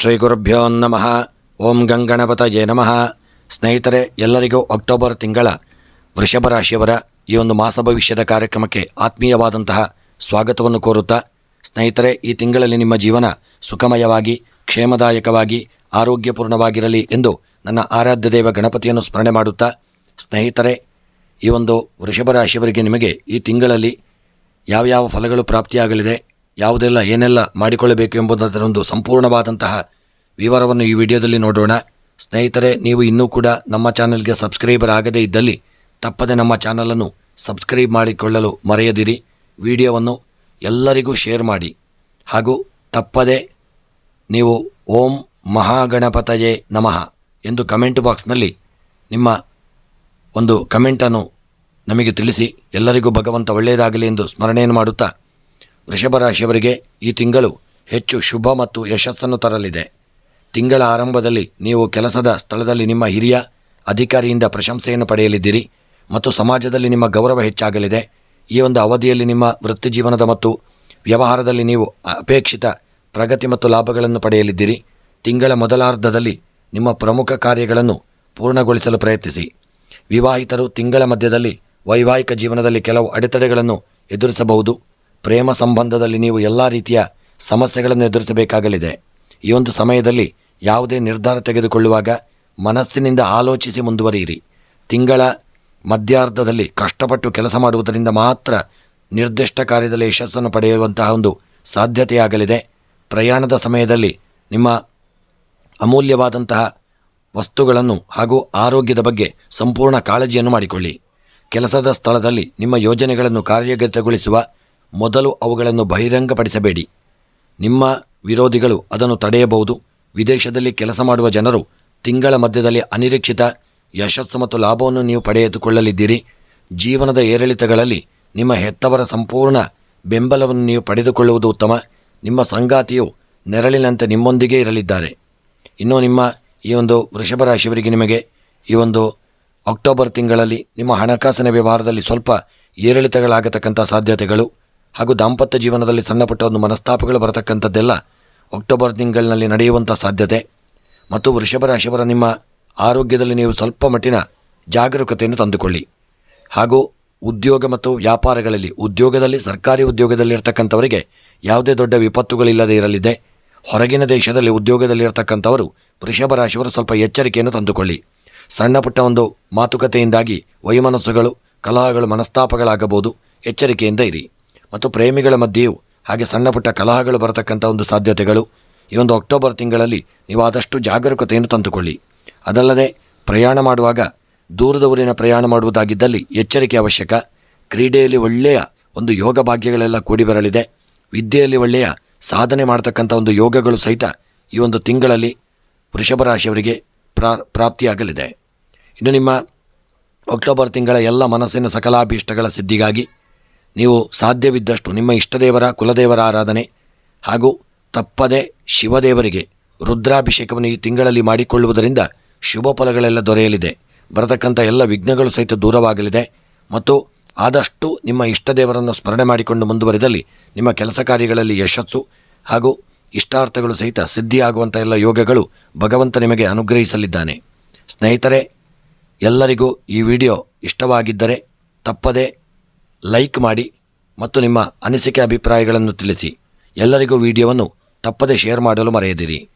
ಶ್ರೀ ಗುರುಭ್ಯೋ ನಮಃ. ಓಂ ಗಂಗಣಪತಯೇ ನಮಃ. ಸ್ನೇಹಿತರೆ, ಎಲ್ಲರಿಗೂ ಅಕ್ಟೋಬರ್ ತಿಂಗಳ ವೃಷಭ ರಾಶಿಯವರ ಈ ಒಂದು ಮಾಸ ಭವಿಷ್ಯದ ಕಾರ್ಯಕ್ರಮಕ್ಕೆ ಆತ್ಮೀಯವಾದಂತಹ ಸ್ವಾಗತವನ್ನು ಕೋರುತ್ತಾ, ಸ್ನೇಹಿತರೆ, ಈ ತಿಂಗಳಲ್ಲಿ ನಿಮ್ಮ ಜೀವನ ಸುಖಮಯವಾಗಿ, ಕ್ಷೇಮದಾಯಕವಾಗಿ, ಆರೋಗ್ಯಪೂರ್ಣವಾಗಿರಲಿ ಎಂದು ನನ್ನ ಆರಾಧ್ಯ ದೇವ ಗಣಪತಿಯನ್ನು ಸ್ಮರಣೆ ಮಾಡುತ್ತಾ, ಸ್ನೇಹಿತರೆ, ಈ ಒಂದು ವೃಷಭ ರಾಶಿಯವರಿಗೆ ನಿಮಗೆ ಈ ತಿಂಗಳಲ್ಲಿ ಯಾವ್ಯಾವ ಫಲಗಳು ಪ್ರಾಪ್ತಿಯಾಗಲಿದೆ ಯಾವುದೆಲ್ಲ ಏನೆಲ್ಲ ಮಾಡಿಕೊಳ್ಳಬೇಕು ಎಂಬುದರ ಒಂದು ಸಂಪೂರ್ಣವಾದಂತಹ ವಿವರವನ್ನು ಈ ವಿಡಿಯೋದಲ್ಲಿ ನೋಡೋಣ. ಸ್ನೇಹಿತರೆ, ನೀವು ಇನ್ನೂ ಕೂಡ ನಮ್ಮ ಚಾನಲ್ಗೆ ಸಬ್ಸ್ಕ್ರೈಬರ್ ಆಗದೇ ಇದ್ದಲ್ಲಿ ತಪ್ಪದೆ ನಮ್ಮ ಚಾನಲನ್ನು ಸಬ್ಸ್ಕ್ರೈಬ್ ಮಾಡಿಕೊಳ್ಳಲು ಮರೆಯದಿರಿ. ವಿಡಿಯೋವನ್ನು ಎಲ್ಲರಿಗೂ ಶೇರ್ ಮಾಡಿ. ಹಾಗೂ ತಪ್ಪದೆ ನೀವು ಓಂ ಮಹಾಗಣಪತಯೇ ನಮಃ ಎಂದು ಕಮೆಂಟ್ ಬಾಕ್ಸ್ನಲ್ಲಿ ನಿಮ್ಮ ಒಂದು ಕಮೆಂಟನ್ನು ನಮಗೆ ತಿಳಿಸಿ ಎಲ್ಲರಿಗೂ ಭಗವಂತ ಒಳ್ಳೆಯದಾಗಲಿ ಎಂದು ಸ್ಮರಣೆಯನ್ನು ಮಾಡುತ್ತಾ ವೃಷಭ ರಾಶಿಯವರಿಗೆ ಈ ತಿಂಗಳು ಹೆಚ್ಚು ಶುಭ ಮತ್ತು ಯಶಸ್ಸನ್ನು ತರಲಿದೆ. ತಿಂಗಳ ಆರಂಭದಲ್ಲಿ ನೀವು ಕೆಲಸದ ಸ್ಥಳದಲ್ಲಿ ನಿಮ್ಮ ಹಿರಿಯ ಅಧಿಕಾರಿಯಿಂದ ಪ್ರಶಂಸೆಯನ್ನು ಪಡೆಯಲಿದ್ದೀರಿ ಮತ್ತು ಸಮಾಜದಲ್ಲಿ ನಿಮ್ಮ ಗೌರವ ಹೆಚ್ಚಾಗಲಿದೆ. ಈ ಒಂದು ಅವಧಿಯಲ್ಲಿ ನಿಮ್ಮ ವೃತ್ತಿ ಜೀವನದ ಮತ್ತು ವ್ಯವಹಾರದಲ್ಲಿ ನೀವು ಅಪೇಕ್ಷಿತ ಪ್ರಗತಿ ಮತ್ತು ಲಾಭಗಳನ್ನು ಪಡೆಯಲಿದ್ದೀರಿ. ತಿಂಗಳ ಮೊದಲಾರ್ಧದಲ್ಲಿ ನಿಮ್ಮ ಪ್ರಮುಖ ಕಾರ್ಯಗಳನ್ನು ಪೂರ್ಣಗೊಳಿಸಲು ಪ್ರಯತ್ನಿಸಿ. ವಿವಾಹಿತರು ತಿಂಗಳ ಮಧ್ಯದಲ್ಲಿ ವೈವಾಹಿಕ ಜೀವನದಲ್ಲಿ ಕೆಲವು ಅಡೆತಡೆಗಳನ್ನು ಎದುರಿಸಬಹುದು. ಪ್ರೇಮ ಸಂಬಂಧದಲ್ಲಿ ನೀವು ಎಲ್ಲ ರೀತಿಯ ಸಮಸ್ಯೆಗಳನ್ನು ಎದುರಿಸಬೇಕಾಗಲಿದೆ. ಈ ಒಂದು ಸಮಯದಲ್ಲಿ ಯಾವುದೇ ನಿರ್ಧಾರ ತೆಗೆದುಕೊಳ್ಳುವಾಗ ಮನಸ್ಸಿನಿಂದ ಆಲೋಚಿಸಿ ಮುಂದುವರಿಯಿರಿ. ತಿಂಗಳ ಮಧ್ಯಾರ್ಧದಲ್ಲಿ ಕಷ್ಟಪಟ್ಟು ಕೆಲಸ ಮಾಡುವುದರಿಂದ ಮಾತ್ರ ನಿರ್ದಿಷ್ಟ ಕಾರ್ಯದಲ್ಲಿ ಯಶಸ್ಸನ್ನು ಪಡೆಯುವಂತಹ ಒಂದು ಸಾಧ್ಯತೆಯಾಗಲಿದೆ. ಪ್ರಯಾಣದ ಸಮಯದಲ್ಲಿ ನಿಮ್ಮ ಅಮೂಲ್ಯವಾದಂತಹ ವಸ್ತುಗಳನ್ನು ಹಾಗೂ ಆರೋಗ್ಯದ ಬಗ್ಗೆ ಸಂಪೂರ್ಣ ಕಾಳಜಿಯನ್ನು ಮಾಡಿಕೊಳ್ಳಿ. ಕೆಲಸದ ಸ್ಥಳದಲ್ಲಿ ನಿಮ್ಮ ಯೋಜನೆಗಳನ್ನು ಕಾರ್ಯಗತಗೊಳಿಸುವ ಮೊದಲು ಅವುಗಳನ್ನು ಬಹಿರಂಗಪಡಿಸಬೇಡಿ. ನಿಮ್ಮ ವಿರೋಧಿಗಳು ಅದನ್ನು ತಡೆಯಬಹುದು. ವಿದೇಶದಲ್ಲಿ ಕೆಲಸ ಮಾಡುವ ಜನರು ತಿಂಗಳ ಮಧ್ಯದಲ್ಲಿ ಅನಿರೀಕ್ಷಿತ ಯಶಸ್ಸು ಮತ್ತು ಲಾಭವನ್ನು ನೀವು ಪಡೆದುಕೊಳ್ಳಲಿದ್ದೀರಿ. ಜೀವನದ ಏರಿಳಿತಗಳಲ್ಲಿ ನಿಮ್ಮ ಹೆತ್ತವರ ಸಂಪೂರ್ಣ ಬೆಂಬಲವನ್ನು ನೀವು ಪಡೆದುಕೊಳ್ಳುವುದು ಉತ್ತಮ. ನಿಮ್ಮ ಸಂಗಾತಿಯು ನೆರಳಿನಂತೆ ನಿಮ್ಮೊಂದಿಗೆ ಇರಲಿದ್ದಾರೆ. ಇನ್ನು ನಿಮ್ಮ ಈ ಒಂದು ವೃಷಭ ರಾಶಿಯವರಿಗೆ ನಿಮಗೆ ಈ ಒಂದು ಅಕ್ಟೋಬರ್ ತಿಂಗಳಲ್ಲಿ ನಿಮ್ಮ ಹಣಕಾಸಿನ ವ್ಯವಹಾರದಲ್ಲಿ ಸ್ವಲ್ಪ ಏರಿಳಿತಗಳಾಗತಕ್ಕಂಥ ಸಾಧ್ಯತೆಗಳು. ಹಾಗೂ ದಾಂಪತ್ಯ ಜೀವನದಲ್ಲಿ ಸಣ್ಣಪುಟ್ಟ ಒಂದು ಮನಸ್ತಾಪಗಳು ಬರತಕ್ಕಂಥದ್ದೆಲ್ಲ ಅಕ್ಟೋಬರ್ ತಿಂಗಳಿನಲ್ಲಿ ನಡೆಯುವಂಥ ಸಾಧ್ಯತೆ. ಮತ್ತು ವೃಷಭ ರಾಶಿಯವರ ನಿಮ್ಮ ಆರೋಗ್ಯದಲ್ಲಿ ನೀವು ಸ್ವಲ್ಪ ಮಟ್ಟಿನ ಜಾಗರೂಕತೆಯನ್ನು ತಂದುಕೊಳ್ಳಿ. ಹಾಗೂ ಉದ್ಯೋಗ ಮತ್ತು ವ್ಯಾಪಾರಗಳಲ್ಲಿ, ಉದ್ಯೋಗದಲ್ಲಿ, ಸರ್ಕಾರಿ ಉದ್ಯೋಗದಲ್ಲಿ ಇರತಕ್ಕಂಥವರಿಗೆ ಯಾವುದೇ ದೊಡ್ಡ ವಿಪತ್ತುಗಳಿಲ್ಲದೆ ಇರಲಿದೆ. ಹೊರಗಿನ ದೇಶದಲ್ಲಿ ಉದ್ಯೋಗದಲ್ಲಿರ್ತಕ್ಕಂಥವರು ವೃಷಭ ರಾಶಿಯವರು ಸ್ವಲ್ಪ ಎಚ್ಚರಿಕೆಯನ್ನು ತಂದುಕೊಳ್ಳಿ. ಸಣ್ಣ ಪುಟ್ಟ ಒಂದು ಮಾತುಕತೆಯಿಂದಾಗಿ ವೈಮನಸ್ಸುಗಳು, ಕಲಹಗಳು, ಮನಸ್ತಾಪಗಳಾಗಬಹುದು. ಎಚ್ಚರಿಕೆಯಿಂದ ಇರಿ. ಮತ್ತು ಪ್ರೇಮಿಗಳ ಮಧ್ಯೆಯೂ ಹಾಗೆ ಸಣ್ಣಪುಟ್ಟ ಕಲಹಗಳು ಬರತಕ್ಕಂಥ ಒಂದು ಸಾಧ್ಯತೆಗಳು. ಈ ಒಂದು ಅಕ್ಟೋಬರ್ ತಿಂಗಳಲ್ಲಿ ನೀವು ಆದಷ್ಟು ಜಾಗರೂಕತೆಯನ್ನು ತಂದುಕೊಳ್ಳಿ. ಅದಲ್ಲದೆ ಪ್ರಯಾಣ ಮಾಡುವಾಗ ದೂರದ ಊರಿನ ಪ್ರಯಾಣ ಮಾಡುವುದಾಗಿದ್ದಲ್ಲಿ ಎಚ್ಚರಿಕೆ ಅವಶ್ಯಕ. ಕ್ರೀಡೆಯಲ್ಲಿ ಒಳ್ಳೆಯ ಒಂದು ಯೋಗ ಭಾಗ್ಯಗಳೆಲ್ಲ ಕೂಡಿ ಬರಲಿದೆ ವಿದ್ಯೆಯಲ್ಲಿ ಒಳ್ಳೆಯ ಸಾಧನೆ ಮಾಡತಕ್ಕಂಥ ಒಂದು ಯೋಗಗಳು ಸಹಿತ ಈ ಒಂದು ತಿಂಗಳಲ್ಲಿ ವೃಷಭ ರಾಶಿಯವರಿಗೆ ಪ್ರಾ, ಪ್ರಾಪ್ತಿಯಾಗಲಿದೆ. ಇನ್ನು ನಿಮ್ಮ ಅಕ್ಟೋಬರ್ ತಿಂಗಳ ಎಲ್ಲ ಮನಸ್ಸಿನ ಸಕಲಾಭೀಷ್ಟಗಳ ಸಿದ್ಧಿಗಾಗಿ ನೀವು ಸಾಧ್ಯವಿದ್ದಷ್ಟು ನಿಮ್ಮ ಇಷ್ಟದೇವರ ಕುಲದೇವರ ಆರಾಧನೆ ಹಾಗೂ ತಪ್ಪದೆ ಶಿವದೇವರಿಗೆ ರುದ್ರಾಭಿಷೇಕವನ್ನು ಈ ತಿಂಗಳಲ್ಲಿ ಮಾಡಿಕೊಳ್ಳುವುದರಿಂದ ಶುಭ ಫಲಗಳೆಲ್ಲ ದೊರೆಯಲಿದೆ. ಬರತಕ್ಕಂಥ ಎಲ್ಲ ವಿಘ್ನಗಳು ಸಹಿತ ದೂರವಾಗಲಿದೆ ಮತ್ತು ಆದಷ್ಟು ನಿಮ್ಮ ಇಷ್ಟದೇವರನ್ನು ಸ್ಮರಣೆ ಮಾಡಿಕೊಂಡು ಮುಂದುವರಿದಲ್ಲಿ ನಿಮ್ಮ ಕೆಲಸ ಕಾರ್ಯಗಳಲ್ಲಿ ಯಶಸ್ಸು ಹಾಗೂ ಇಷ್ಟಾರ್ಥಗಳು ಸಹಿತ ಸಿದ್ಧಿಯಾಗುವಂಥ ಎಲ್ಲ ಯೋಗಗಳು ಭಗವಂತ ನಿಮಗೆ ಅನುಗ್ರಹಿಸಲಿದ್ದಾನೆ. ಸ್ನೇಹಿತರೆ, ಎಲ್ಲರಿಗೂ ಈ ವಿಡಿಯೋ ಇಷ್ಟವಾಗಿದ್ದರೆ ತಪ್ಪದೆ ಲೈಕ್ ಮಾಡಿ ಮತ್ತು ನಿಮ್ಮ ಅನಿಸಿಕೆ ಅಭಿಪ್ರಾಯಗಳನ್ನು ತಿಳಿಸಿ. ಎಲ್ಲರಿಗೂ ವಿಡಿಯೋವನ್ನು ತಪ್ಪದೇ ಶೇರ್ ಮಾಡಲು ಮರೆಯದಿರಿ.